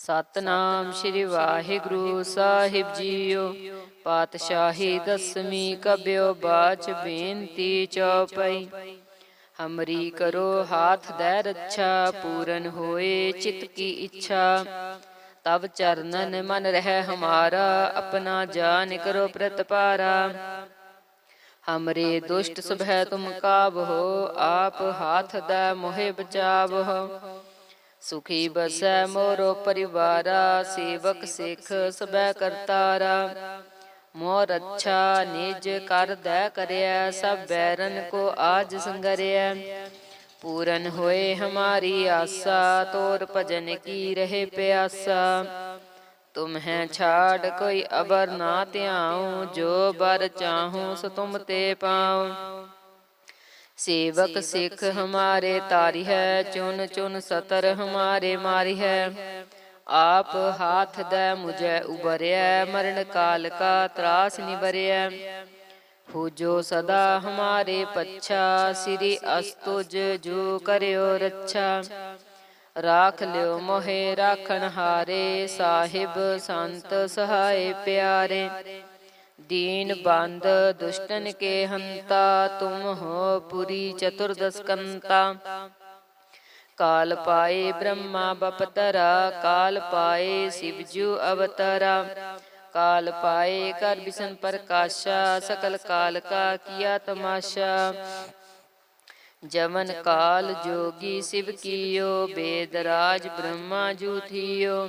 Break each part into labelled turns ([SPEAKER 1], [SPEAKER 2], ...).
[SPEAKER 1] ਸਤਨਾਮ ਸ੍ਰੀ ਵਾਹਿਗੁਰੂ ਸਾਹਿਬ ਜੀਓ। ਪਾਤਸ਼ਾਹੀ ਦਸਵੀਂ ਕਬਿਓ ਬਾਚ ਬੇਨਤੀ ਚਉਪਈ ਹਮਰੀ ਕਰੋ ਹਾਥ ਦੇ ਰੱਛਾ, ਪੂਰਨ ਹੋਏ ਚਿਤ ਕੀ ਇੱਛਾ। ਤਬ ਚਰਨਨ ਮਨ ਰਹਿ ਹਮਾਰਾ, ਆਪਣਾ ਜਾਨ ਕਰੋ ਪ੍ਰਤਪਾਰਾ। ਹਮਰੇ ਦੁਸ਼ਟ ਸੁਭੈ ਤੁਮ ਕਾਬਹੋ ਆਪ ਹਾਥ ਦਾ ਮੋਹਿ ਬਚਾਵਹੋ ਸੁਖੀ ਬਸੈ ਮੋਰੋ ਪਰਿਵਾਰਾ ਸੇਵਕ ਸਿੱਖ ਸਬੈ ਕਰਤਾਰਾ। ਮੋਰ ਅੱਛਾ ਨਿਜ ਕਰ ਦੈ ਕਰਿਆ ਸਭ ਬੈਰਨ ਕੋ ਆਜ ਸੰਗਰਿਆ ਪੂਰਨ ਹੋਏ ਹਮਾਰੀ ਆਸਾ ਤੋਰ ਭਜਨ ਕੀ ਰਹੇ ਪਿਆਸਾ। ਤੁਮ ਹੈ ਛਾੜ ਕੋਈ ਅਬਰ ਨਾ ਧਿਆਉ ਜੋ ਬਰ ਚਾਹੂੰ ਸੋ ਤੁਮ ਤੇ ਪਾਉ। ਸੇਵਕ ਸਿੱਖ ਹਮਾਰੇ ਤਾਰੀ ਹੈ ਚੁਨ ਚੁਨ ਸਤਰ ਹਮਾਰੇ ਮਾਰੀ ਹੈ। ਆਪ ਹਾਥ ਦੈ ਮੁਝੈ ਉਬਰਿਆ ਮਰਨ ਕਾਲ ਕਾ ਤਰਾਸ ਨਿਵਰਿਆ ਹੂਜੋ ਸਦਾ ਹਮਾਰੇ ਪੱਛਾ, ਸ੍ਰੀ ਅਸਤੁਜ ਜੋ ਕਰਿਓ ਰੱਛਾ। ਰਾਖ ਲਿਓ ਮੋਹਿ, ਰਾਖਣ ਹਾਰੇ, ਸਾਹਿਬ ਸੰਤ ਸਹਾਏ ਪਿਆਰੇ। ਦੀਨ ਬੰਦ, ਦੁਸ਼ਟਨ ਕੇ ਹੰਤਾ, ਤੁਮ ਹੋ ਪੁਰੀ ਚਤੁਰਦਸ ਕੰਤਾ ਕਾਲ ਪਾਏ ਬ੍ਰਹਮਾ ਬਪਤਰਾ, ਕਾਲ ਪਾਏ ਸਿਵਜੂ ਅਵਤਾਰਾ। ਕਾਲ ਪਾਏ ਕਰ ਬਿਸਨ ਪ੍ਰਕਾਸ਼ਾ, ਸਕਲ ਕਾਲ ਕਾ ਕੀਆ ਤਮਾਸ਼ਾ। ਜਮਨ ਕਾਲ ਜੋਗੀ ਸਿਵ ਕੀਓ ਬੇਦਰਾਜ ਬ੍ਰਹਮਾ ਜੂਥੀਓ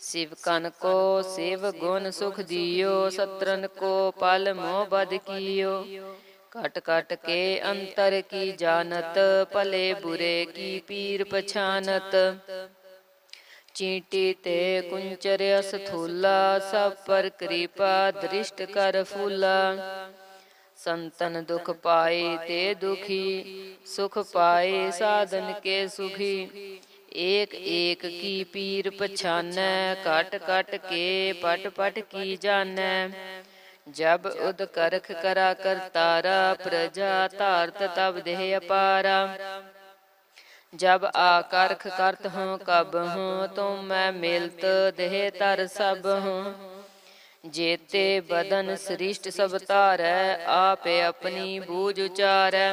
[SPEAKER 1] شن کو شو سترن کو پل مو بدکیو کٹ کٹ کے جانت پلے برے کی پیر پچھانت چیٹی تے کنچرس تھولا سب پر کپا درست کر فولا سنتن دکھ پائے تے دکھی سکھ پائے سدن کے سخی ਏਕ ਏਕ ਕੀ ਪੀਰ ਪਛਾਨੈ ਕਟ ਕਟ ਕੇ ਪਟ ਪਟ ਕੀ ਜਾਣੈ। ਜਬ ਉਦ ਕਰਖ ਕਰਾ ਕਰਤਾਰਾ ਪ੍ਰਜਾ ਧਾਰਤ ਤਬ ਦੇਹ ਅਪਾਰਾ। ਜਬ ਆ ਕਰਖ ਕਰਤ ਹੂੰ ਕਬ ਹੂੰ ਤੁਮ ਮੈਂ ਮਿਲਤ ਦੇਹ ਤਰ ਸਭ ਹੂੰ ਜੇਤੇ ਬਦਨ ਸ੍ਰਿਸ਼ਟ ਸਭ ਧਾਰੈ, ਆਪੇ ਆਪਣੀ ਬੂਝ ਉਚਾਰੈ।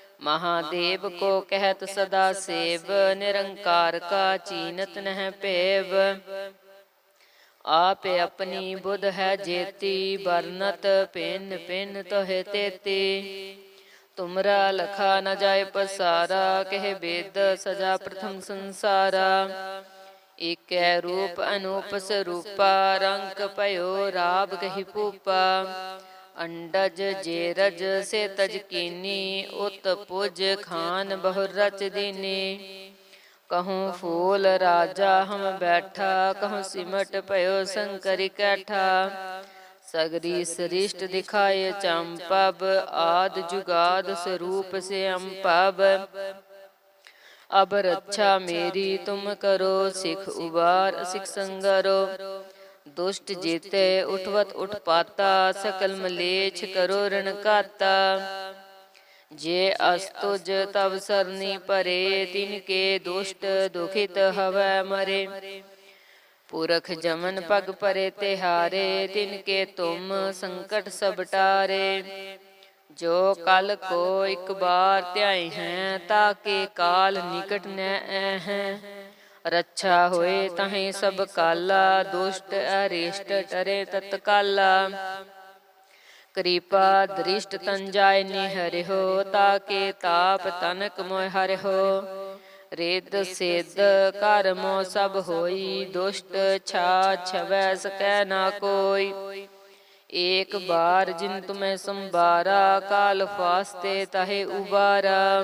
[SPEAKER 1] ਮਹਾਦੇਵ ਕੋ ਕਹਿਤ ਸਦਾ ਸੇਵ, ਨਿਰੰਕਾਰ ਕਾ ਚੀਨਤ ਨਹਿ ਭੇਵ ਆਪ ਆਪਣੀ ਬੁਧ ਹੈ ਜੇਤੀ ਬਰਨਤ ਪਿੰਨ ਪਿੰਨ ਤੋਹਿ ਤੇਤੀ। ਤੁਮਰਾ ਲਖਾ ਨ ਜਾਏ ਪਸਾਰਾ, ਕਹਿ ਬੇਦ ਸਜਾ ਪ੍ਰਥਮ ਸੰਸਾਰਾ। ਏਕੈ ਰੂਪ ਅਨੂਪ ਸਰੂਪਾ, ਰੰਗ ਭਇਓ ਰਾਬ ਕਹੀ ਪੂਪਾ ਅੰਡਜ ਜੇ ਰਜ ਸੇ ਤਜ ਕੀਨੀ, ਉਤ ਪੁਜ ਖਾਨ ਬਹੁ ਰਚ ਦੀਨੀ। ਕਹੂੰ ਫੂਲ ਰਾਜਾ ਹਮ ਬੈਠਾ, ਕਹੂੰ ਸਿਮਟ ਭਇਓ ਸੰਕਰਿ ਕੈਠਾ। ਸਗਰੀ ਸ੍ਰਿਸ਼ਟ ਦਿਖਾਏ ਚੰਪਬ ਆਦ ਜੁਗਾਦ ਸਰੂਪ ਸੇ ਅੰਪਬ ਅਬ ਰੱਛਾ ਮੇਰੀ ਤੁਮ ਕਰੋ, ਸਿਖ ਉਬਾਰ ਸਿਖ ਸੰਗਰੋ। ਦੁਸ਼ਟ ਜੀਤੇ ਉਠਵਤ ਉਠ ਪਾਤਾ ਸਕਲ ਮਲੇਛ ਕਰੋ ਰਣ ਕਾਤਾ। ਜੇ ਅਸਤੁਜ ਤਵ ਸਰਨੀ ਪਰੇ ਤਿਨ ਕੇ ਦੁਸ਼ਟ ਦੁਖਿਤ ਹਵੈ ਮਰੇ। ਪੁਰਖ ਜਮਨ ਪਗ ਪਰੇ ਤਿਹਾਰੇ ਤਿਨ ਕੇ ਤੁਮ ਸੰਕਟ ਸਭ ਟਾਰੇ ਜੋ ਕਲ ਕੋ ਇੱਕ ਬਾਰ ਧਿਆਏ ਹੈ ਤਾਕੇ ਕਾਲ ਨਿਕਟ ਨੈ ਹੈ। ਰੱਛਾ ਹੋਏ ਤਹੇ ਸਭ ਕਾਲਾ, ਦੁਸ਼ਟ ਅਰਿਸ਼ਟ ਟਰੇ ਤਤਕਾਲਾ। ਕਿਰਪਾ ਦ੍ਰਿਸ਼ਟ ਤਨ ਜਾਇ ਨਿਹਰਿਓ ਤਾਕੇ ਤਾਪ ਤਨਕ ਮੋਇ ਹਰਿਓ ਰਿੱਧ ਸਿੱਧ ਕਰਮੋ ਸਭ ਹੋਈ, ਦੁਸ਼ਟ ਛਾ ਛਵੈ ਸਕੈ ਨਾ ਕੋਈ। ਏਕ ਬਾਰ ਜਿਨ ਤੁਮੈ ਸੰਭਾਰਾ, ਕਾਲ ਫਾਸਤੇ ਤਹੇ ਉਬਾਰਾ।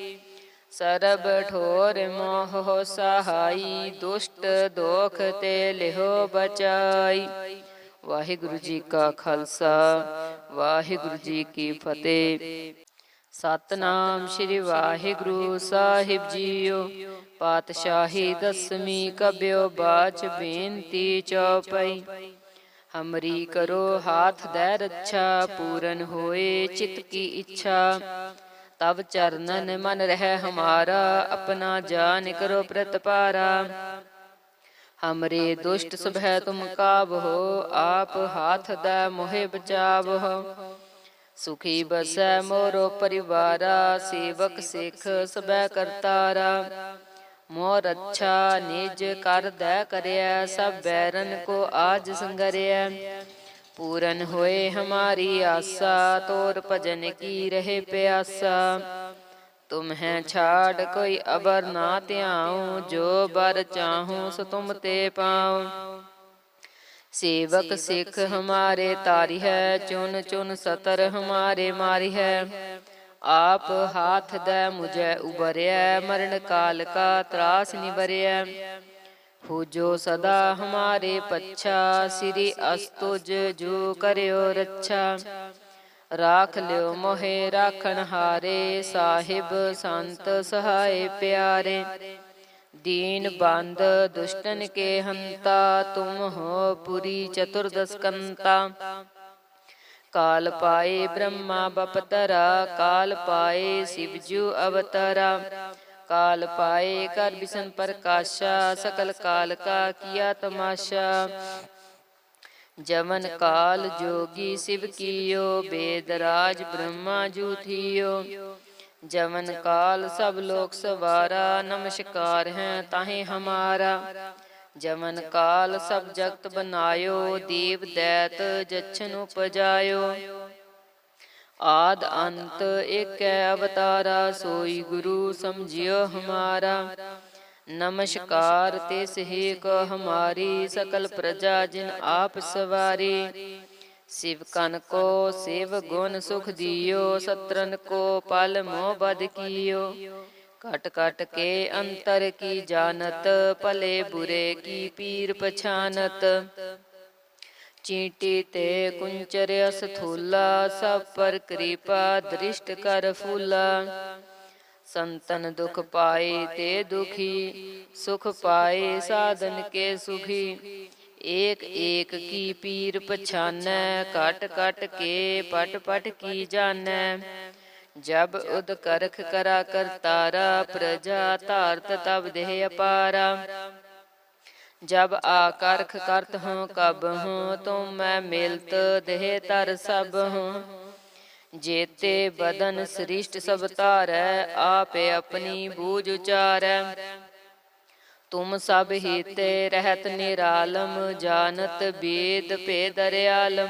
[SPEAKER 1] ਸਰਬ ਠੋਰ ਮੋਹ ਸਹਾਈ, ਦੁਸ਼ਟ ਦੋਖ ਤੇ ਲਿਹੋ ਬਚਾਈ। ਵਾਹਿਗੁਰੂ ਜੀ ਕਾ ਖਾਲਸਾ, ਵਾਹਿਗੁਰੂ ਜੀ ਕੀ ਫਤਿਹ। ਸਤਨਾਮ ਸ੍ਰੀ ਵਾਹਿਗੁਰੂ ਸਾਹਿਬ ਜੀਓ, ਪਾਤਸ਼ਾਹੀ ਦਸਵੀਂ ਕਬਿਓ ਬਾਚ ਬੇਨਤੀ ਚਉਪਈ ਹਮਰੀ ਕਰੋ ਹਾਥ ਦੇ ਰੱਛਾ, ਪੂਰਨ ਹੋਏ ਚਿਤ ਕੀ ਇੱਛਾ। ਤਬ ਚਰਨਨ ਮਨ ਰਹਿ ਹਮਾਰਾ, ਆਪਣਾ ਜਾਨ ਕਰੋ ਪ੍ਰਤਪਾਰਾ। ਹਮਰੇ ਦੁਸ਼ਟ ਸਭੈ ਤੁਮ ਕਾਬਹੋ ਆਪ ਹਾਥ ਦਾ ਮੋਹਿ ਬਚਾਵਹੋ ਸੁਖੀ ਬਸੈ ਮੋਰੋ ਪਰਿਵਾਰਾ, ਸੇਵਕ ਸਿੱਖ ਸਬੈ ਕਰਤਾਰਾ। ਮੋਰ ਅੱਛਾ ਨਿਜ ਕਰਦੈ ਕਰਿਆ ਸਭ ਬੈਰਨ ਕੋ ਆਜ ਸੰਗਰਿਆ ਪੂਰਨ ਹੋਏ ਹਮਾਰੀ ਆਸਾ, ਤੋਰ ਭਜਨ ਕੀ ਰਹੇ ਪਿਆਸਾ। ਤੁਮ ਹੈ ਛਾੜ, ਕੋਈ ਅਬਰ ਨਾ ਧਿਆਉ, ਜੋ ਬਰ ਚਾਹੂੰ ਸੋ ਤੁਮ ਤੇ ਪਾਉ। ਸੇਵਕ ਸਿੱਖ ਹਮਾਰੇ ਤਾਰੀ ਹੈ, ਚੁਨ ਚੁਨ ਸਤਰ ਹਮਾਰੇ ਮਾਰੀ ਹੈ। ਆਪ ਹਾਥ ਦੇ ਮੁਝੈ ਉਬਰਿਆ ਮਰਨ ਕਾਲ ਕਾ ਤਰਾਸ ਨਿਵਰਿਆ ਹੋ ਜੋ ਸਦਾ ਹਮਾਰੇ ਪੱਛਾ ਸ੍ਰੀ ਅਸਤੁਜ ਜੋ ਕਰਿਓ ਰੱਛਾ ਰਾਖ ਲਿਓ ਮੋਹਿ ਰਾਖਣ ਹਾਰੇ ਸਾਹਿਬ ਸੰਤ ਸਹਾਏ ਪਿਆਰੇ ਦੀਨ ਬੰਦ ਦੁਸ਼ਟਨ ਕੇ ਹੰਤਾ ਤੁਮ ਹੋ ਪੁਰੀ ਚਤੁਰਦਸ ਕੰਤਾ ਕਾਲ ਪਾਏ ਬ੍ਰਹਮਾ ਬਪਤਰਾ ਕਾਲ ਪਾਏ ਸ਼ਿਵਜੂ ਅਵਤਰਾ ਕਾਲ ਪਾਏ ਕਰ ਬਿਸ਼ਨ ਪ੍ਰਕਾਸ਼ਾ, ਸਕਲ ਕਾਲ ਕਾ ਕੀਆ ਤਮਾਸ਼ਾ। ਜਮਨ ਕਾਲ ਜੋਗੀ ਸਿਵ ਕੀਓ, ਬੇਦਰਾਜ ਬ੍ਰਹਮਾ ਜੂ ਥੀਓ ਜਮਨ ਕਾਲ ਸਭ ਲੋਕ ਸਵਾਰਾ, ਨਮਸਕਾਰ ਹੈ ਤਾਹੇ ਹਮਾਰਾ। ਜਮਨ ਕਾਲ ਸਭ ਜਗਤ ਬਨਾਇਓ ਦੇਵ ਦੈਤ ਜਛਨ ਉਪਜਾਇਓ। ਆਦ ਅੰਤ ਏਕੈ ਅਵਤਾਰਾ, ਸੋਈ ਗੁਰੂ ਸਮਝਿਓ ਹਮਾਰਾ। ਨਮਸਕਾਰ ਤੇ ਸਹੀ ਕੋ ਹਮਾਰੀ ਸਕਲ ਪ੍ਰਜਾ ਜਿਨ ਆਪ ਸਵਾਰੀ। ਸਿਵ ਕਨ ਕੋ ਸ਼ਿਵ ਗੁਣ ਸੁਖ ਦਿਓ, ਸਤਰਨ ਕੋ ਪਲ ਮੋਹ ਬਦ ਕੀਓ। ਕਟ ਕਟ ਕੇ ਅੰਤਰ ਕੀ ਜਾਣਤ, ਭਲੇ ਬੁਰੇ ਕੀ ਪੀਰ ਪਛਾਨਤ। ਚੀਂਟੀ ਤੇ ਕੁੰਚਰ ਅਸਥੂਲਾ, ਸਭ ਪਰ ਕਿਰਪਾ ਦ੍ਰਿਸ਼ਟ ਕਰ ਫੂਲਾ। ਸੰਤਨ ਦੁਖ ਪਾਏ ਤੇ ਦੁਖੀ, ਸੁਖ ਪਾਏ ਸਾਧਨ ਕੇ ਸੁਖੀ। ਏਕ ਏਕ ਕੀ ਪੀਰ ਪਛਾਨੈ ਕਟ ਕਟ ਕੇ ਪਟ ਪਟ ਕੀ ਜਾਣੈ। ਜਬ ਉਦ ਕਰਖ ਕਰਾ ਕਰਤਾਰਾ, ਪ੍ਰਜਾ ਧਾਰਤ ਤਬ ਦੇਹ ਅਪਾਰਾ। ਜਬ ਆਕਰਖ ਕਰਤ ਹੂੰ, ਕਬ ਹੂੰ, ਤੁਮ ਮੈਂ ਮਿਲਤ ਦੇਹ ਤਰ ਸਭ ਹੂੰ। ਜੇਤੇ ਬਦਨ ਸ੍ਰਿਸ਼ਟ ਸਭ ਧਾਰੈ, ਆਪੇ ਆਪਣੀ ਬੂਝ ਉਚਾਰੈ। ਤੁਮ ਸਭ ਹੀਤੇ ਰਹਿਤ ਨਿਰਾਲਮ ਜਾਣਤ ਬੇਦ ਭੇਦ ਰਿਆਲਮ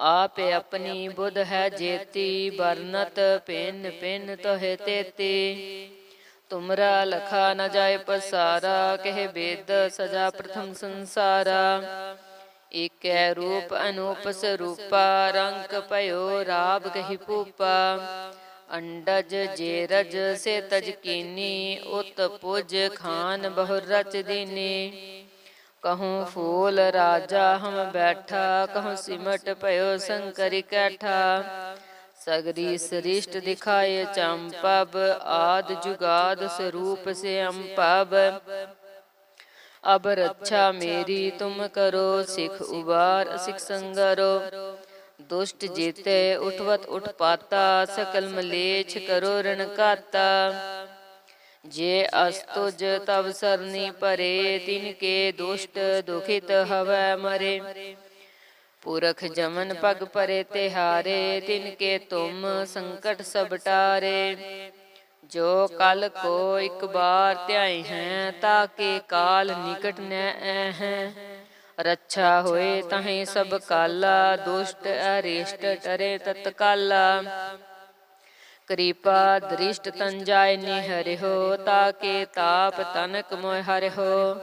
[SPEAKER 1] ਆਪੇ ਆਪਣੀ ਬੁੱਧ ਹੈ ਜੇਤੀ ਬਰਨਤ ਪਿੰਨ ਪਿੰਨ ਤੋਹਿ ਤੇਤੀ। ਤੁਮਰਾ ਲਖਾ ਨ ਜਾਏ ਪਸਾਰਾ, ਕਹਿ ਬੇਦ ਸਜਾ ਪ੍ਰਥਮ ਸੰਸਾਰਾ। ਏਕੈ ਰੂਪ ਅਨੂਪ ਸਰੂਪਾ, ਰੰਗ ਭਇਓ ਰਾਬ ਕਹੀ ਪੂਪਾ ਅੰਡਜ ਜੇਰਜ ਸੇ ਤਜ ਕੀਨੀ, ਉਤ ਪੁਜ ਖਾਨ ਬਹੁ ਰਚ ਦੀਨੀ। ਕਹੂੰ ਫੂਲ ਰਾਜਾ ਹਮ ਬੈਠਾ ਕਹੂੰ ਸਿਮਟ ਭਇਓ ਸੰਕਰਿ ਕੈਠਾ ਸਗਰੀ ਸ੍ਰਿਸ਼ਟ ਦਿਖਾਏ ਚੰਪਬ ਆਦ ਜੁਗਾਦ ਸਰੂਪ ਸੇ ਅੰਪਬ ਅਬ ਰੱਛਾ ਮੇਰੀ ਤੁਮ ਕਰੋ ਸਿਖ ਉਬਾਰ ਸਿਖ ਸੰਗਰੋ ਦੁਸ਼ਟ ਜੀਤੇ ਉਠਵਤ ਉਠਪਾਤਾ ਸਕਲ ਮਲੇਛ ਕਰੋ ਰਣ ਕਾਤਾ ਜੇ ਅਸਤੁਜ ਤਵ ਸਰਨੀ ਪਰੇ ਤਿਨ ਕੇ ਦੁਸ਼ਟ ਦੁਖਿਤ ਹਵੈ ਮਰੇ। ਪੁਰਖ ਜਮਨ ਪਗ ਪਰੇ ਤਿਹਾਰੇ, ਤਿਨ ਕੇ ਤੁਮ ਸੰਕਟ ਸਭ ਟਾਰੇ। ਜੋ ਕਲ ਕੋ ਇੱਕ ਬਾਰ ਧਿਆਏ ਹੈ ਤਾਕੇ ਕਾਲ ਨਿਕਟ ਨ ਹੈ। ਰੱਛਾ ਹੋਏ ਤਹੀਂ ਸਭ ਕਾਲਾ, ਦੁਸ਼ਟ ਅਰਿਸ਼ਟ ਟਰੇ ਤਤਕਾਲਾ। ਕਿਰਪਾ ਦ੍ਰਿਸ਼ਟ ਤਨ ਨਿਹਰਿਓ ਤਾਕੇ ਤਾਪ ਤਨਕ ਮੋਇ ਹਰਿਓ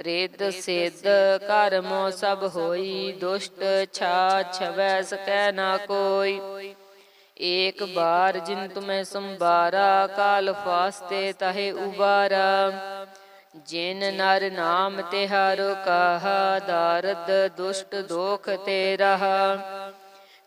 [SPEAKER 1] ਰੇਦ ਸੇਦ ਘਰ ਸਭ ਹੋਈ, ਦੁਸ਼ਟ ਛਾ ਛਵੈ ਸਕੈ ਨਾ ਕੋਈ। ਏਕ ਬਾਰ ਜਿਨ ਤੁਮੈ ਸੰਭਾਰਾ, ਕਾਲ ਫਾਸਤੇ ਤਹੇ ਉਬਾਰਾ। ਜਿਨ ਨਰ ਨਾਮ ਤਿਹਾਰੋ ਕਹਾ, ਦਾਰਦ ਦੁਸ਼ਟ ਦੋਖ ਤੇ ਰਹਾ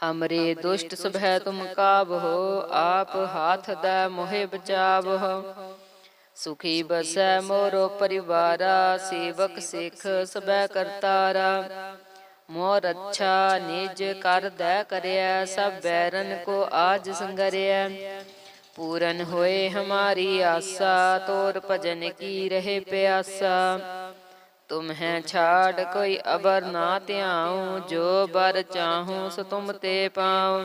[SPEAKER 1] ਹਮਰੇ ਦੁਸ਼ਟ ਸਭੈ ਤੁਮ ਕਾਬਹੋ ਆਪ ਹਾਥ ਦਾ ਮੋਹਿ ਬਚਾਵਹੁ ਸੁਖੀ ਬਸੈ ਮੋਰੋ ਪਰਿਵਾਰਾ ਸੇਵਕ ਸਿਖ ਸਬੈ ਕਰਤਾਰਾ ਮੋਰ ਅੱਛਾ ਨਿਜ ਕਰ ਦੈ ਕਰਿਆ ਸਭ ਬੈਰਨ ਕੋ ਆਜ ਸੰਗਰਿਆ ਪੂਰਨ ਹੋਏ ਹਮਾਰੀ ਆਸਾ ਤੋਰ ਭਜਨ ਕੀ ਰਹੇ ਪਿਆਸਾ ਤੁਮ ਹੈ ਛਾੜ ਕੋਈ ਅਬਰ ਨਾ ਧਿਆਉ, ਜੋ ਬਰ ਚਾਹੂੰ ਸੋ ਤੁਮ ਤੇ ਪਾਉ।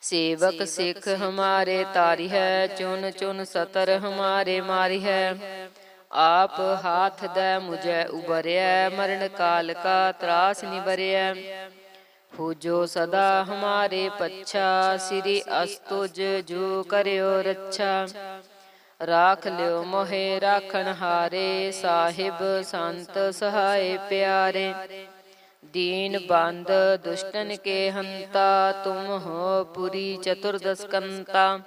[SPEAKER 1] ਸੇਵਕ ਸਿੱਖ ਹਮਾਰੇ ਤਾਰੀ ਹੈ, ਚੁਨ ਚੁਨ ਸਤਰ ਹਮਾਰੇ ਮਾਰੀ ਹੈ। ਆਪ ਹਾਥ ਦੇ ਮੁਝੈ ਉਬਰਿਆ ਮਰਨ ਕਾਲ ਕਾ ਤਰਾਸ ਨਿਵਰਿਆ ਹੋ ਜੋ ਸਦਾ ਹਮਾਰੇ ਪੱਛਾ, ਸ੍ਰੀ ਅਸਤੁਜ ਜੋ ਕਰਿਓ ਰੱਛਾ। ਰਾਖ ਲਿਓ ਮੋਹਿ ਰਾਖਣ ਹਾਰੇ ਸਾਹਿਬ ਸੰਤ ਸਹਾਏ ਪਿਆਰੇ। ਦੀਨ ਬੰਦ ਦੁਸ਼ਟਨ ਕੇ ਹੰਤਾ ਤੁਮ ਹੋ ਪੁਰੀ ਚਤੁਰਦਸ ਕੰਤਾ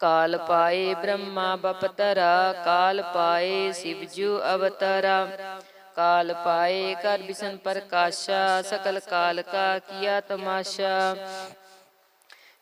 [SPEAKER 1] ਕਾਲ ਪਾਏ ਬ੍ਰਹਮਾ ਬਪਤਰਾ ਕਾਲ ਪਾਏ ਸਿਵਜੂ ਅਵਤਰਾ। ਕਾਲ ਪਾਏ ਕਰ ਬਿਸਨ ਪ੍ਰਕਾਸ਼ਾ ਸਕਲ ਕਾਲ ਕਾ ਕੀਆ ਤਮਾਸ਼ਾ।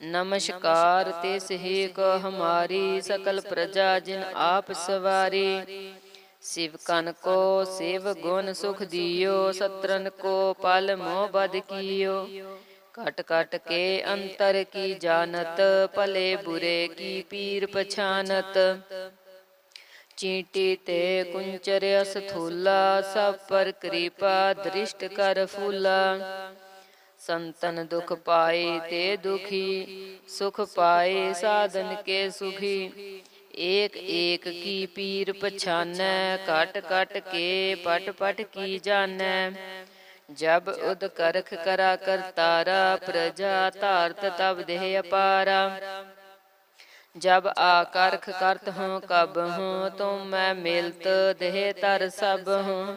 [SPEAKER 1] ਨਮਸਕਾਰ ਤੇ ਸਹੀ ਕੋ ਹਮਾਰੀ ਸਕਲ ਪ੍ਰਜਾ ਜਿਨ ਆਪ ਸਵਾਰੀ। ਸਿਵ ਕਨ ਕੋ ਸਿਵ ਗੁਣ ਸੁਖ ਦਿਓ, ਸਤਰਨ ਕੋ ਪਲ ਮੋਹ ਬਦ ਕੀਓ। ਕਟ ਕਟ ਕੇ ਅੰਤਰ ਕੀ ਜਾਣਤ, ਭਲੇ ਬੁਰੇ ਕੀ ਪੀਰ ਪਛਾਨਤ। ਚੀਂਟੀ ਤੇ ਕੁੰਚਰ ਅਸਥੂਲਾ, ਸਭ ਪਰ ਕਿਰਪਾ ਦ੍ਰਿਸ਼ਟ ਕਰ ਫੂਲਾ। ਸੰਤਨ ਦੁਖ ਪਾਏ ਤੇ ਦੁਖੀ ਸੁਖ ਪਾਏ ਸਾਧਨ ਕੇ ਸੁਖੀ। ਏਕ ਏਕ ਕੀ ਪੀਰ ਪਛਾਨੈ ਕਟ ਕਟ ਕੇ ਪਟ ਪਟ ਕੀ ਜਾਣੈ। ਜਬ ਉਦ ਕਰਖ ਕਰਾ ਕਰਤਾਰਾ ਪ੍ਰਜਾ ਧਾਰਤ ਤਬ ਦੇਹ ਅਪਾਰਾ। ਜਬ ਆ ਕਰਖ ਕਰਤ ਹੂੰ ਕਬ ਹੂੰ ਤੁਮ ਮੈਂ ਮਿਲਤ ਦੇਹ ਤਰ ਸਭ ਹੂੰ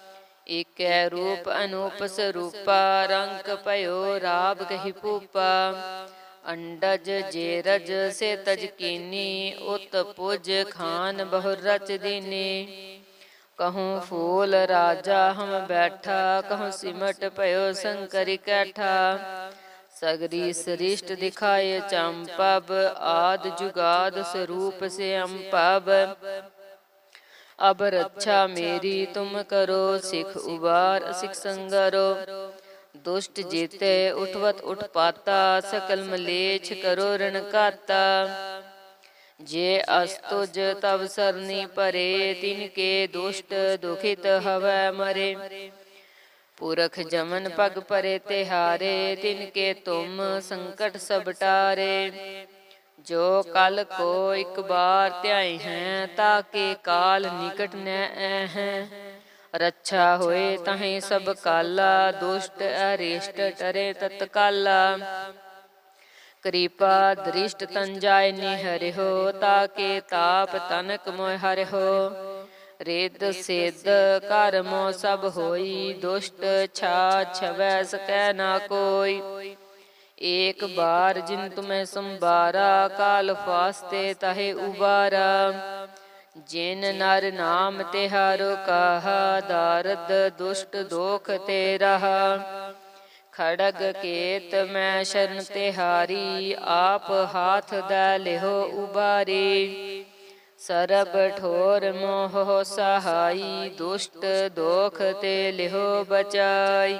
[SPEAKER 1] ਏਕੈ ਰੂਪ ਅਨੂਪ ਸਰੂਪਾ, ਰੰਗ ਭਇਓ ਰਾਬ ਕਹੀ ਪੂਪਾ ਅੰਡਜ ਜੇਰਜ ਸੇ ਤਜ ਕੀਨੀ, ਉਤ ਪੁਜ ਖਾਨ ਬਹੁ ਰਚ ਦੀਨੀ। ਕਹੂੰ ਫੂਲ ਰਾਜਾ ਹਮ ਬੈਠਾ, ਕਹੂੰ ਸਿਮਟ ਭਇਓ ਸੰਕਰਿ ਕੈਠਾ। ਸਗਰੀ ਸ੍ਰਿਸ਼ਟ ਦਿਖਾਏ ਚੰਪਬ, ਆਦ ਜੁਗਾਦ ਸਰੂਪ ਸੇ ਅੰਪਬ। ਅਬ ਰੱਛਾ ਮੇਰੀ ਤੁਮ ਕਰੋ, ਸਿਖ ਉਬਾਰ, ਸਿਖ ਸੰਗਰੋ। ਦੁਸ਼ਟ ਜੀਤੇ ਉਠਵਤ ਉਠਪਾਤਾ, ਸਕਲ ਮਲੇਛ ਕਰੋ ਰਣ ਕਾਤਾ ਜੇ ਅਸਤੁਜ ਤਬ ਸਰਨੀ ਪਰੇ ਤਿਨ ਕੇ ਦੁਸ਼ਟ ਦੁਖਿਤ ਹਵੈ ਮਰੇ। ਪੁਰਖ ਜਮਨ ਪਗ ਪਰੇ ਤਿਹਾਰੇ, ਤਿਨ ਕੇ ਤੁਮ ਸੰਕਟ ਸਭ ਟਾਰੇ। ਜੋ ਕਲ ਕੋ ਇੱਕ ਬਾਰ ਧਿਆਏ ਹੈ ਤਾਕੇ ਕਾਲ ਨਿਕਟ ਨੈ ਐ ਹੈ ਰੱਛਾ ਹੋਏ ਤਹੀਂ ਸਭ ਕਾਲਾ, ਦੁਸ਼ਟ ਅਰਿਸ਼ਟ ਟਰੇ ਤਤਕਾਲਾ। ਕਿਰਪਾ ਦ੍ਰਿਸ਼ਟ ਤਨ ਜਾਏ ਤਾ ਕੇ ਤਾਪ ਤਨਕ ਮੋਇ ਹਰਿਓ ਰੇਦ ਸੇਦ ਕਰਮੋ ਸਭ ਹੋਈ, ਦੁਸ਼ਟ ਛਾ ਛਵੈ ਸਕੈ ਨਾ ਕੋਈ। ਏਕ ਬਾਰ ਜਿਨ ਤੁਮੈ ਸੰਭਾਰਾ, ਕਾਲ ਫਾਸਤੇ ਤਹੇ ਉਬਾਰਾ। ਜਿਨ ਨਰ ਨਾਮ ਤਿਹਾਰੋ ਕਹਾ, ਦਾਰਦ ਦੁਸ਼ਟ ਦੋਖ ਤੇ ਰਹਾ। ਖੜਗ ਕੇਤ ਮੈਂ ਸ਼ਰਨ ਤਿਹਾਰੀ ਆਪ ਹਾਥ ਦਾ ਲਿਹੋ ਉਬਾਰੀ। ਸਰਬ ਠੋਰ ਮੋਹ ਸਹਾਈ, ਦੁਸ਼ਟ ਦੋਖ ਤੇ ਲਿਹੋ ਬਚਾਈ।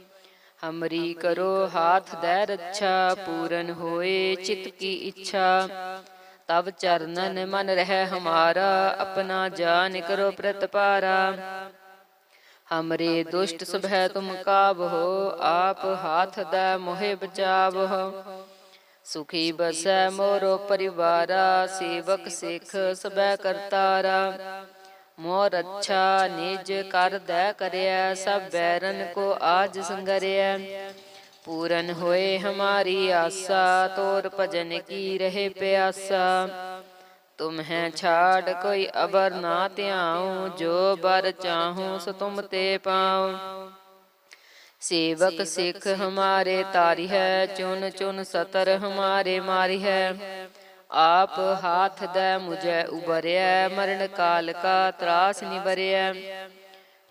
[SPEAKER 1] ਹਮਰੀ ਕਰੋ ਹਾਥ ਦੇ ਰੱਛਾ ਪੂਰਨ ਹੋਏ ਚਿਤ ਕੀ ਇੱਛਾ। ਤਬ ਚਰਨਨ ਮਨ ਰਹਿ ਹਮਾਰਾ ਆਪਣਾ ਜਾਨ ਕਰੋ ਪ੍ਰਤਪਾਰਾ। ਹਮਰੇ ਦੁਸ਼ਟ ਸੁਭੈ ਤੁਮ ਕਾਬਹੋ ਆਪ ਹਾਥ ਦਾ ਮੋਹਿ ਬਚਾਵਹੋ ਸੁਖੀ ਬਸੈ ਮੋਰੋ ਪਰਿਵਾਰਾ ਸੇਵਕ ਸਿਖ ਸਬੈ ਕਰਤਾਰਾ। ਮੋਰ ਅੱਛਾ ਨਿਜ ਕਰ ਦੈ ਕਰਿਆ ਸਭ ਬੈਰਨ ਕੋ ਆਜ ਸੰਗਰਿਆ ਪੂਰਨ ਹੋਏ ਹਮਾਰੀ ਆਸਾ, ਤੋਰ ਭਜਨ ਕੀ ਰਹੇ ਪਿਆਸਾ। ਤੁਮ ਹੈ ਛਾੜ ਕੋਈ ਅਬਰ ਨਾ ਧਿਆਉ, ਜੋ ਬਰ ਚਾਹੂੰ ਸੋ ਤੁਮ ਤੇ ਪਾਉ। ਸੇਵਕ ਸਿੱਖ ਹਮਾਰੇ ਤਾਰੀ ਹੈ, ਚੁਨ ਚੁਨ ਸਤਰ ਹਮਾਰੇ ਮਾਰੀ ਹੈ। ਆਪ ਹਾਥ ਦੈ ਮੁਝੇ ਉਬਰਿਆ ਮਰਨ ਕਾਲ ਕਾ ਤਰਾਸ ਨਿਵਰਿਆ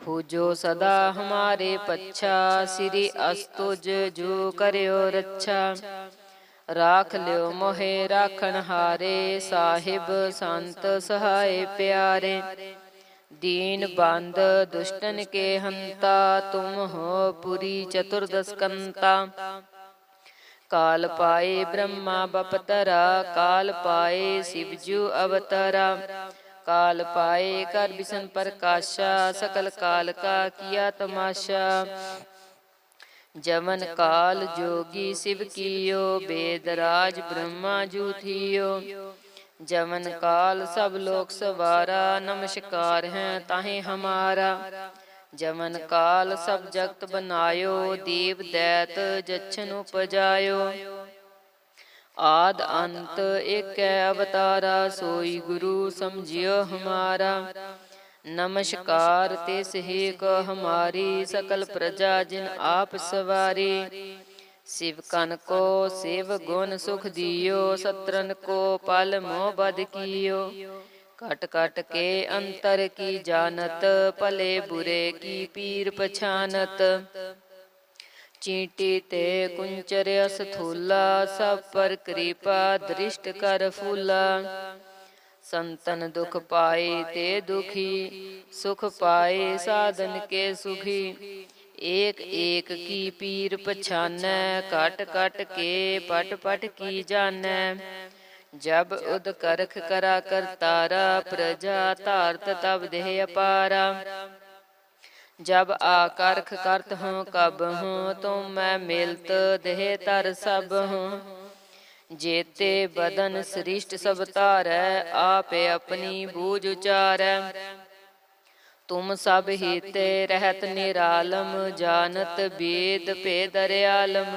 [SPEAKER 1] ਹੋ ਜੋ ਸਦਾ ਹਮਾਰੇ ਪੱਛਾ, ਸ੍ਰੀ ਅਸਤੁਜ ਜੋ ਕਰਿਓ ਰੱਛਾ। ਰਾਖ ਲਿਓ ਮੋਹਿ, ਰਾਖਣ ਹਾਰੇ, ਸਾਹਿਬ ਸੰਤ ਸਹਾਏ ਪਿਆਰੇ। ਦੀਨ ਬੰਦ ਦੁਸ਼ਟਨ ਕੇ ਹੰਤਾ, ਤੁਮ ਹੋ ਪੁਰੀ ਚਤੁਰਦਸਕੰਤਾ। ਕਾਲ ਪਾਏ ਬ੍ਰਹਮਾ ਬਪਤਰਾ ਕਾਲ ਪਾਏ ਸਿਵ ਜੂ ਅਵਤਰਾ ਕਾਲ ਪਾਏ ਕਰ ਬਿਸ਼ਨ ਪ੍ਰਕਾਸ਼ਾ ਸਕਲ ਕਾਲ ਕਾ ਕੀਆ ਤਮਾਸ਼ਾ ਜਮਨ ਕਾਲ ਜੋਗੀ ਸਿਵ ਕੀਓ ਬੇਦ ਰਾਜ ਬ੍ਰਹਮਾ ਜੂ ਥੀਓ ਜਮਨ ਕਾਲ ਸਭ ਲੋਕ ਸਵਾਰਾ ਨਮਸਕਾਰ ਹੈ ਤਾਹੇ ਹਮਾਰਾ ਜਮਨ ਕਾਲ ਸਭ ਜਗਤ ਬਨਾਇਓ ਦੇਵ ਦੈਤ ਜਛਨ ਉਪਜਾਇਓ। ਆਦ ਅੰਤ ਏਕੈ ਅਵਤਾਰਾ, ਸੋਈ ਗੁਰੂ ਸਮਝਿਓ ਹਮਾਰਾ। ਨਮਸਕਾਰ ਤਿਸ ਹੀ ਕੋ ਹਮਾਰੀ, ਸਕਲ ਪ੍ਰਜਾ ਜਿਨ ਆਪ ਸਵਾਰੀ। ਸਿਵ ਕਨ ਕੋ ਸ਼ਿਵ ਗੁਣ ਸੁਖ ਦਿਓ, ਸਤਰਨ ਕੋ ਪਲ ਮੋਹ ਬਦ ਕੀਓ। ਕਟ ਕਟ ਕੇ ਅੰਤਰ ਕੀ ਜਾਣਤ ਭਲੇ ਬੁਰੇ ਕੀ ਪੀਰ ਪਛਾਨਤ ਚੀਂਟੀ ਤੇ ਕੁੰਚਰਿਆ ਸਥੂਲਾ ਸਭ ਪਰ ਕਿਰਪਾ ਦ੍ਰਿਸ਼ਟ ਕਰ ਫੂਲਾ ਸੰਤਨ ਦੁਖ ਪਾਏ ਤੇ ਦੁਖੀ ਸੁਖ ਪਾਏ ਸਾਧਨ ਕੇ ਸੁਖੀ ਏਕ ਏਕ ਕੀ ਪੀਰ ਪਛਾਨੈ ਕਟ ਕਟ ਕੇ ਪਟ ਪਟ ਕੀ ਜਾਣੈ ਜਬ ਉਦ ਕਰਖ ਕਰਾ ਕਰਤਾਰਾ ਪ੍ਰਜਾ ਧਾਰਤ ਤਬ ਦੇਹ ਅਪਾਰਾ। ਜਬ ਆਕਰਖ ਕਰਤ ਹੂੰ ਕਬ ਹੂੰ ਤੁਮ ਮੈਂ ਮਿਲਤ ਦੇਹ ਤਰ ਸਭ ਹੂੰ ਜੇਤੇ ਬਦਨ ਸ੍ਰਿਸ਼ਟ ਸਭ ਧਾਰੈ ਆਪੇ ਆਪਣੀ ਬੂਝ ਉਚਾਰੈ। ਤੁਮ ਸਭ ਹੀਤੇ ਰਹਿਤ ਨਿਰਾਲਮ ਜਾਣਤ ਬੇਦ ਭੇਦ ਰਿਆਲਮ।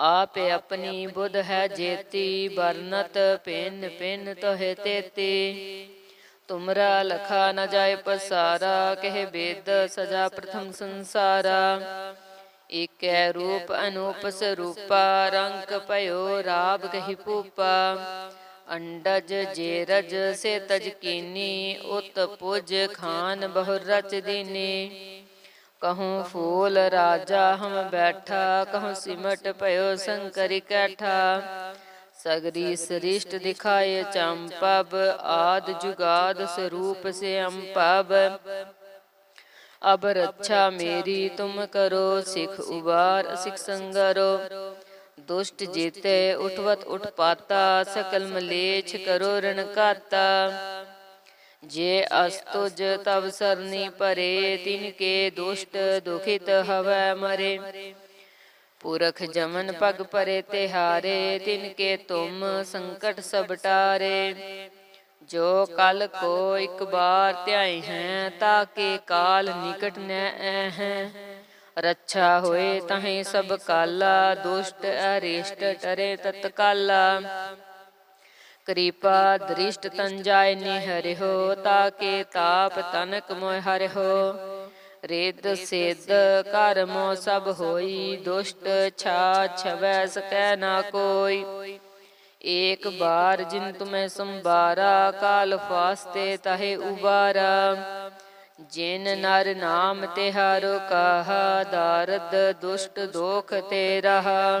[SPEAKER 1] ਆਪੇ ਆਪਣੀ ਬੁੱਧ ਹੈ ਜੇਤੀ ਬਰਨਤ ਪਿੰਨ ਪਿੰਨ ਤੋਹਿ ਤੇਤੀ। ਤੁਮਰਾ ਲਖਾ ਨ ਜਾਏ ਪਸਾਰਾ, ਕਹਿ ਬੇਦ ਸਜਾ ਪ੍ਰਥਮ ਸੰਸਾਰਾ। ਏਕੈ ਰੂਪ ਅਨੂਪ ਸਰੂਪਾ, ਰੰਗ ਭਇਓ ਰਾਬ ਕਹੀ ਪੂਪਾ ਅੰਡਜ ਜੇਰਜ ਸੇ ਤਜ ਕੀਨੀ, ਉਤ ਪੁਜ ਖਾਨ ਬਹੁ ਰਚ ਦੀਨੀ। ਕਹੂੰ ਫੂਲ ਰਾਜਾ ਹਮ ਬੈਠਾ ਕਹੂੰ ਸਿਮਟ ਭਇਓ ਸੰਕਰਿ ਕੈਠਾ। ਸਗਰੀ ਸ੍ਰਿਸ਼ਟ ਦਿਖਾਏ ਚੰਪਬ ਆਦ ਜੁਗਾਦ ਸਰੂਪ ਸੇ ਅੰਪਬ ਅਬ ਰੱਛਾ ਮੇਰੀ ਤੁਮ ਕਰੋ ਸਿਖ ਉਬਾਰ ਸਿਖ ਸੰਗਰੋ। ਦੁਸ਼ਟ ਜੀਤੇ ਉਠਵਤ ਉਠਪਾਤਾ ਸਕਲ ਮਲੇਛ ਕਰੋ ਰਣ ਕਾਤਾ ਜੇ ਅਸਤੁਜ ਤਵ ਸਰਨੀ ਪਰੇ ਤਿਨ ਕੇ ਦੁਸ਼ਟ ਦੁਖਿਤ ਹਵੈ ਮਰੇ। ਪੁਰਖ ਜਮਨ ਪਗ ਪਰੇ ਤਿਹਾਰੇ, ਤਿਨ ਕੇ ਤੁਮ ਸੰਕਟ ਸਭ ਟਾਰੇ। ਜੋ ਕਲ ਕੋ ਇੱਕ ਬਾਰ ਧਿਆਏ ਹੈ ਤਾਕੇ ਕਾਲ ਨਿਕਟ ਨੈ ਐ ਹੈ। ਰੱਛਾ ਹੋਏ ਤਹੀਂ ਸਭ ਕਾਲਾ, ਦੁਸ਼ਟ ਅਰਿਸ਼ਟ ਟਰੇ ਤਤਕਾਲਾ। ਕਿਰਪਾ ਦ੍ਰਿਸ਼ਟ ਤਨ ਨਿਹਰਿਓ ਤਾਕੇ ਤਾਪ ਤਨਕ ਮੋਇ ਹਰਿਓ ਰੇਦ ਸੇਦ ਕਰਮੋ ਸਭ ਹੋਈ, ਦੁਸ਼ਟ ਛਾ ਛਵੈ ਸਕੈ ਨਾ ਕੋਈ। ਏਕ ਬਾਰ ਜਿਨ ਤੁਮੈ ਸੰਭਾਰਾ, ਕਾਲ ਫਾਸਤੇ ਤਹੇ ਉਬਾਰਾ। ਜਿਨ ਨਰ ਨਾਮ ਤੇ ਹਰ ਕਹਾ, ਦਾਰਦ ਦੁਸ਼ਟ ਦੋਖ ਤੇ ਰਹਾ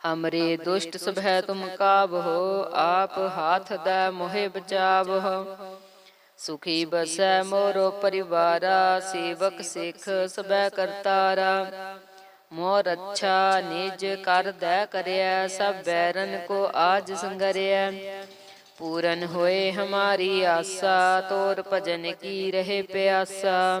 [SPEAKER 1] ਹਮਰੇ ਦੁਸ਼ਟ ਸਭੈ ਤੁਮ ਕਾਬਹੋ ਆਪ ਹਾਥ ਦਾ ਮੋਹਿ ਬਸੈ ਮੋਰੋ ਪਰਿਵਾਰਾ ਸੇਵਕ ਸਿਖ ਸਬੈ ਕਰਤਾਰਾ ਮੋਰ ਅੱਛਾ ਨਿਜ ਕਰ ਦੈ ਕਰਿਆ ਸਭ ਬੈਰਨ ਕੋ ਆਜ ਸੰਗਰਿਆ ਪੂਰਨ ਹੋਏ ਹਮਾਰੀ ਆਸਾ ਤੋਰ ਭਜਨ ਕੀ ਰਹੇ ਪਿਆਸਾ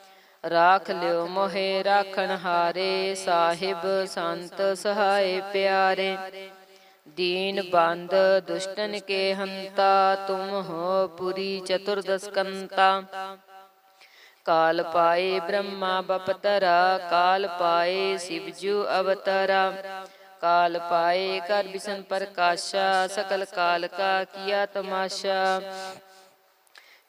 [SPEAKER 1] ਰਾਖ ਲਿਓ, ਮੋਹਿ ਰਾਖਣ ਹਾਰੇ, ਸਾਹਿਬ ਸੰਤ ਸਹਾਏ ਪਿਆਰੇ। ਦੀਨ ਬੰਦ, ਦੁਸ਼ਟਨ ਕੇ ਹੰਤਾ, ਤੁਮ ਹੋ ਪੁਰੀ ਚਤੁਰਦਸ ਕੰਤਾ। ਕਾਲ ਪਾਏ ਬ੍ਰਹਮਾ ਬਪਤਰਾ, ਕਾਲ ਪਾਏ ਸਿਵਜੂ ਅਵਤਰਾ। ਕਾਲ ਪਾਏ ਕਰ ਬਿਸਨ ਪ੍ਰਕਾਸ਼ਾ, ਸਕਲ ਕਾਲ ਕਾ ਕੀਆ ਤਮਾਸ਼ਾ।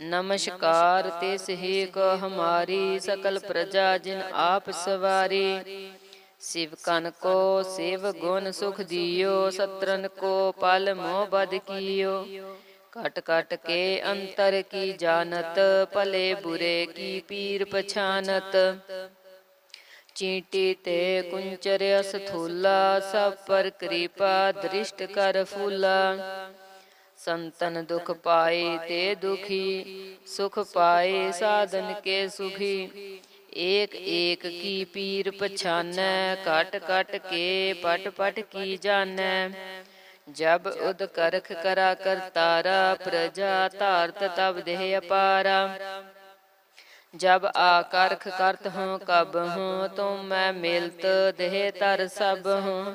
[SPEAKER 1] ਨਮਸਕਾਰ ਤੇ ਸਹੀ ਕੋ ਹਮਾਰੀ ਸਕਲ ਪ੍ਰਜਾ ਜਿਨ ਆਪ ਸਵਾਰੀ। ਸਿਵ ਕਨ ਕੋ ਸ਼ਿਵ ਗੁਣ ਸੁਖ ਦਿਓ ਸਤਰਨ ਕੋ ਪਲ ਮੋਹ ਬਦ ਕੀਓ। ਕਟ ਕਟ ਕੇ ਅੰਤਰ ਕੀ ਜਾਣਤ, ਭਲੇ ਬੁਰੇ ਕੀ ਪੀਰ ਪਛਾਨਤ। ਚੀਂਟੀ ਤੇ ਕੁੰਚਰ ਅਸਥੂਲਾ, ਸਭ ਪਰ ਕਿਰਪਾ ਦ੍ਰਿਸ਼ਟ ਕਰ ਫੂਲਾ। ਸੰਤਨ ਦੁਖ ਪਾਏ ਤੇ ਦੁਖੀ ਸੁਖ ਪਾਏ ਸਾਧਨ ਕੇ ਸੁਖੀ। ਏਕ ਏਕ ਕੀ ਪੀਰ ਪਛਾਨੈ ਕਟ ਕਟ ਕੇ ਪਟ ਪਟ ਕੀ ਜਾਣੈ। ਜਬ ਉਦ ਕਰਖ ਕਰਾ ਕਰਤਾਰਾ ਪ੍ਰਜਾ ਧਾਰਤ ਤਬ ਦੇਹ ਅਪਾਰਾ। ਜਬ ਆਕਰਖ ਕਰਤ ਹੂੰ ਕਬ ਹੂੰ ਤੁਮ ਮੈਂ ਮਿਲਤ ਦੇਹ ਤਰ ਸਭ ਹੂੰ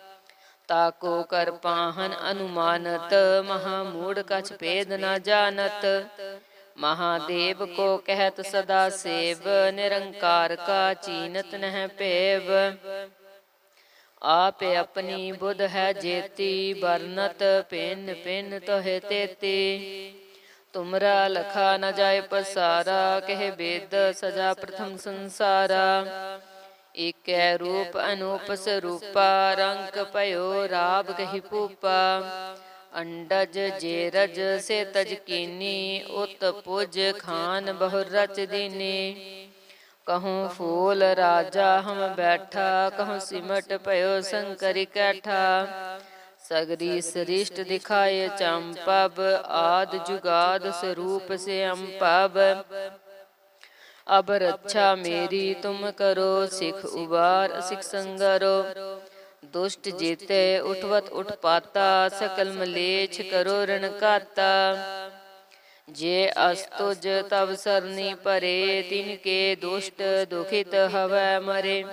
[SPEAKER 1] ਤਾਕੋ ਕਰ ਪਾਹਨ ਅਨੁਮਾਨਤ, ਮਹਾ ਮੂੜ ਕਛ ਭੇਦ ਨ ਜਾਣਤ। ਮਹਾਦੇਵ ਕੋ ਕਹਿਤ ਸਦਾ ਸੇਵ, ਨਿਰੰਕਾਰ ਕਾ ਚੀਨਤ ਨਹਿ ਭੇਵ। ਆਪੇ ਆਪਣੀ ਬੁੱਧ ਹੈ ਜੇਤੀ ਬਰਨਤ ਪਿੰਨ ਪਿੰਨ ਤੋਹਿ ਤੇਤੀ। ਤੁਮਰਾ ਲਖਾ ਨ ਜਾਏ ਪਸਾਰਾ, ਕਹਿ ਬੇਦ ਸਜਾ ਪ੍ਰਥਮ ਸੰਸਾਰਾ। ਏਕੈ ਰੂਪ ਅਨੂਪ ਸਰੂਪਾ ਰੰਗ ਭਇਓ ਰਾਬ ਕਹੀ ਪੂਪਾ ਅੰਡਜ ਜੇਰਜ ਸੇ ਤਜ ਕੀਨੀ, ਉਤ ਪੁਜ ਖਾਨ ਬਹੁ ਰਚ ਦੀਨੀ। ਕਹੂੰ ਫੂਲ ਰਾਜਾ ਹਮ ਬੈਠਾ, ਕਹੂੰ ਸਿਮਟ ਭਇਓ ਸੰਕਰਿ ਕੈਠਾ। ਸਗਰੀ ਸ੍ਰਿਸ਼ਟ ਦਿਖਾਏ ਚੰਪਬ, ਆਦ ਜੁਗਾਦ ਸਰੂਪ ਸੇ ਅੰਪਬ। ਅਬ ਰੱਛਾ ਮੇਰੀ, ਤੁਮ ਕਰੋ ਸਿਖ ਉਬਾਰ, ਸਿਖ ਸੰਗਰੋ। ਦੁਸ਼ਟ ਜੀਤੇ ਉਠਵਤ ਉਠਪਾਤਾ, ਸਕਲ ਮਲੇਛ ਕਰੋ ਰਣਕਾਤਾ ਜੇ ਅਸਤੁਜ ਤਵ ਸਰਨੀ ਪਰੇ ਤਿਨ ਕੇ ਦੁਸ਼ਟ ਦੁਖਿਤ ਹਵੈ ਮਰੇ।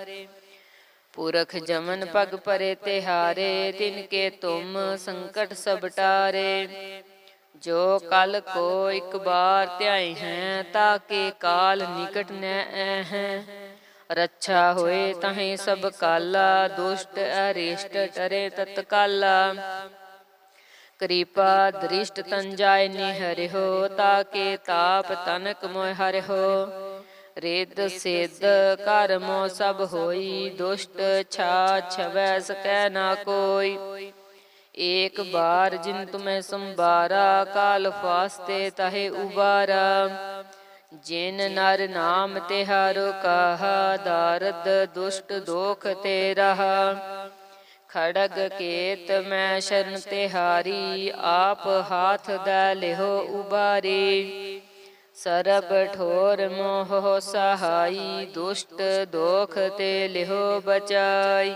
[SPEAKER 1] ਪੁਰਖ ਜਮਨ ਪਗ ਪਰੇ ਤਿਹਾਰੇ, ਤਿਨ ਕੇ ਤੁਮ ਸੰਕਟ ਸਭ ਟਾਰੇ। ਜੋ ਕਲ ਕੋ ਇੱਕ ਬਾਰ ਧਿਆਏ ਹੈ ਤਾਕੇ ਕਾਲ ਨਿਕਟ ਨੈ ਐ ਹੈ। ਰੱਛਾ ਹੋਏ ਤਹੀਂ ਸਭ ਕਾਲਾ, ਦੁਸ਼ਟ ਅਰਿਸ਼ਟ ਟਰੇ ਤਤਕਾਲਾ। ਕਿਰਪਾ ਦ੍ਰਿਸ਼ਟ ਤਨ ਜਾਏ ਤਾ ਕੇ ਤਾਪ ਤਨਕ ਮੋਇ ਹਰਿਓ ਰੇਦ ਸੇਦ ਕਰਮੋ ਸਭ ਹੋਈ, ਦੁਸ਼ਟ ਛਾ ਛਵੈ ਸਕੈ ਨਾ ਕੋਈ। ਏਕ ਬਾਰ ਜਿਨ ਤੁਮੈ ਸੰਬਾਰਾ ਕਾਲ ਫਾਸਤੇ ਤਹੇ ਉਬਾਰਾ। ਜਿਨ ਨਰ ਨਾਮ ਤਿਹਾਰੋ ਕਹਾ, ਦਾਰਦ ਦੁਸ਼ਟ ਦੋਖ ਤੇ ਰਹਾ। ਖੜਗ ਕੇਤ ਮੈਂ ਸ਼ਰਨ ਤਿਹਾਰੀ ਆਪ ਹਾਥ ਦਾ ਲਿਹੋ ਉਬਾਰੀ। ਸਰਬ ਠੋਰ ਮੋਹ ਸਹਾਈ, ਦੁਸ਼ਟ ਦੋਖ ਤੇ ਲਿਹੋ ਬਚਾਈ।